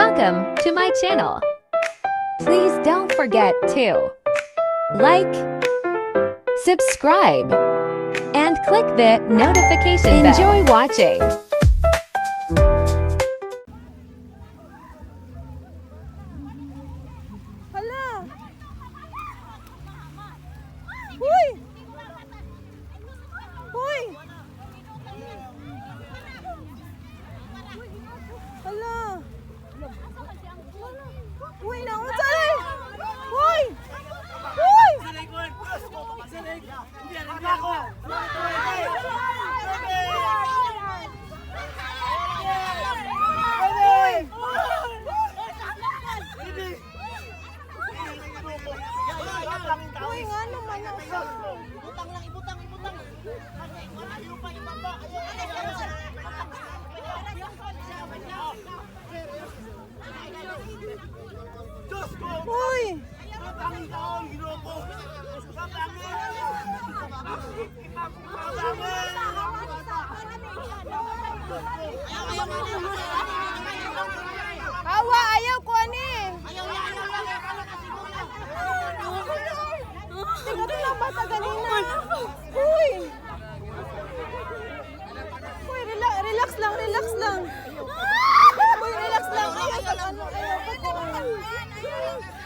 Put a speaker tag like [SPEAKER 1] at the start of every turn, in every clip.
[SPEAKER 1] Welcome to my channel. Please don't forget to like, subscribe, and click the notification bell. Enjoy watching.
[SPEAKER 2] Hoy! Kawa, ayaw ko ani! Tingnan mo lang bata ganina. Uy! Uy, 来来来来来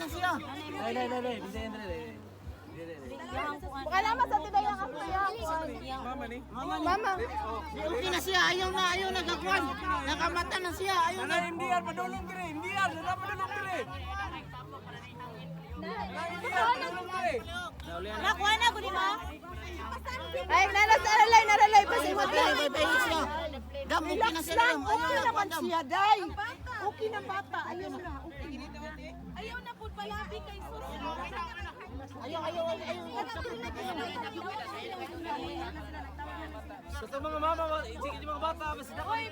[SPEAKER 2] Na siya. Baka naman sa tidayang ako siya. Mama ni? Mama.
[SPEAKER 3] Okay na siya. Ayaw na. Ayaw na gakuan. Nakamata na siya. Ayaw na.
[SPEAKER 4] Hindi yan, padulong dire. Hindi yan, wala padulong dire. Hindi yan, padulong dire.
[SPEAKER 3] Nakuha na ko di ba?
[SPEAKER 2] Ay, nanas, naralay, naralay. Pasimot lang.
[SPEAKER 3] bye, bye siya. Dam, okay na siya.
[SPEAKER 2] Lang.
[SPEAKER 3] Ayaw
[SPEAKER 2] okay
[SPEAKER 3] na Dam.
[SPEAKER 2] siya, day. Okay na bata. Ayaw na. Okay.
[SPEAKER 3] Ayaw, ayaw, ayaw. ayaw.
[SPEAKER 4] Sa ito mga mama, sige yung mga bata, basta na kayo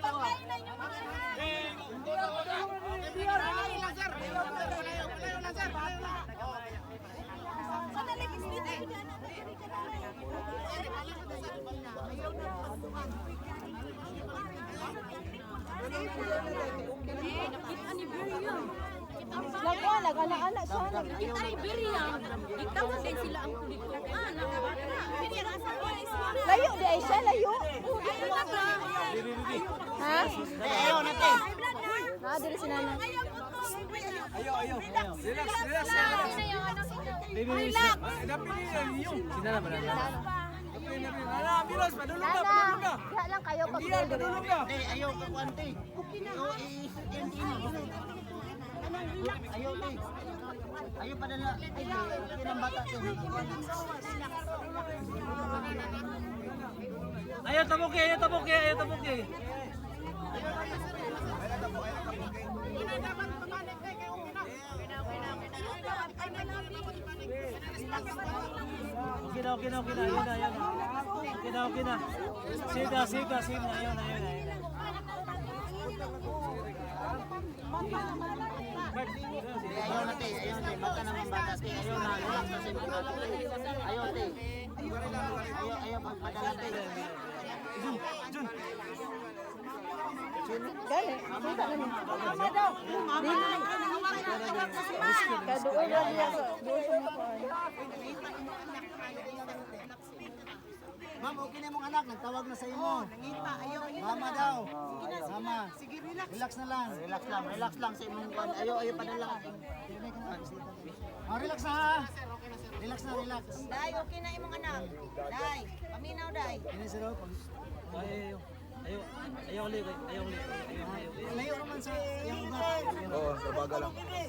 [SPEAKER 4] ito.
[SPEAKER 2] Nagwa, nag-ana-ana siya. Layo di ay siya, layo. Ha?
[SPEAKER 3] Eh, Ayaw na, te.
[SPEAKER 2] Ha, dili si Nana.
[SPEAKER 4] Ayaw, ayaw. Relax, relax. Relax. Dapat niya yung. Sina na ba na? Dapat na rin. Ala, bilas, padulong ka,
[SPEAKER 2] Nana,
[SPEAKER 4] padulong ka.
[SPEAKER 2] diha lang kayo pag
[SPEAKER 4] Hindi
[SPEAKER 3] ayaw ka kuan, te. Oo, i- i- i- Ayaw, te. Ayaw pa dala. Ayaw, okay ng bata, te.
[SPEAKER 4] Ayaw tabuki, ayaw tabuki, ayaw tabuki. Okay na, okay na, okay na. Ayun na, ayun na. Okay na, okay na. Siga, siga, siga. Ayun na, ayun na, ayun na.
[SPEAKER 3] Ayaw na, te. Ayaw, te. Bata naman bata, te. Ayaw na. Relax na siya. Ayaw, te. Ayaw, ayaw pagpadala, te.
[SPEAKER 2] Gani, kita na niya. Mama daw. Mama. Kaduol na niya. Doon sa mga.
[SPEAKER 4] Ma'am, okay na mga anak. Nagtawag na sa imo. Nangita, ayaw. Mama. Sige, relax. Relax na lang. Relax lang, relax lang sa imong kuan. Ayaw, ayaw pa na lang. Oh, relax na ha. Relax na, relax.
[SPEAKER 3] Day, okay na imong anak. Day, paminaw day.
[SPEAKER 4] Ini sa loob.
[SPEAKER 5] Ay, ayaw. Ayaw, ayaw ulit, ayaw ulit. Ayaw, ayaw.
[SPEAKER 4] Layo naman sa yung ugat.
[SPEAKER 6] Oo, babaga lang.
[SPEAKER 3] Day,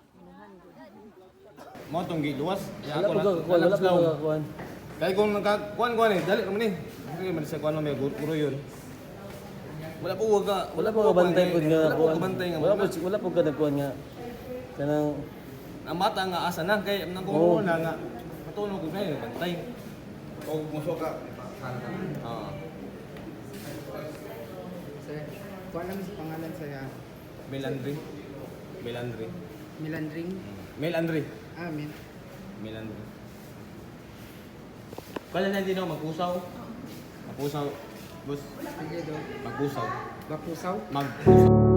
[SPEAKER 2] Ko.
[SPEAKER 6] Mo tong giluwas. Ya ako na.
[SPEAKER 7] kuan, wala po ka kuan.
[SPEAKER 6] Kaya kung nagkakuan kuan eh, dali naman eh. Sige man sa kuan may guro yun. Wala po wag.
[SPEAKER 7] Wala po ka bantay pud nga
[SPEAKER 6] Wala po
[SPEAKER 7] kuan.
[SPEAKER 6] ka bantay nga.
[SPEAKER 7] Wala po wala po ka nagkuan nga. Kanang
[SPEAKER 6] Ang mata nga asa na kay nang
[SPEAKER 7] Oo.
[SPEAKER 6] kumo na nga. Matulog ko kayo bantay. O muso ka. Ah.
[SPEAKER 8] Sir, kuha namin sa pangalan saya.
[SPEAKER 6] Melandri. Melandri.
[SPEAKER 8] Milandring.
[SPEAKER 6] Melandri.
[SPEAKER 8] Amin.
[SPEAKER 6] Melandri. Kala na din ako magpusaw. Magpusaw. Bus.
[SPEAKER 8] Sige do.
[SPEAKER 6] Magpusaw.
[SPEAKER 8] Bakusaw.
[SPEAKER 6] Magpusaw.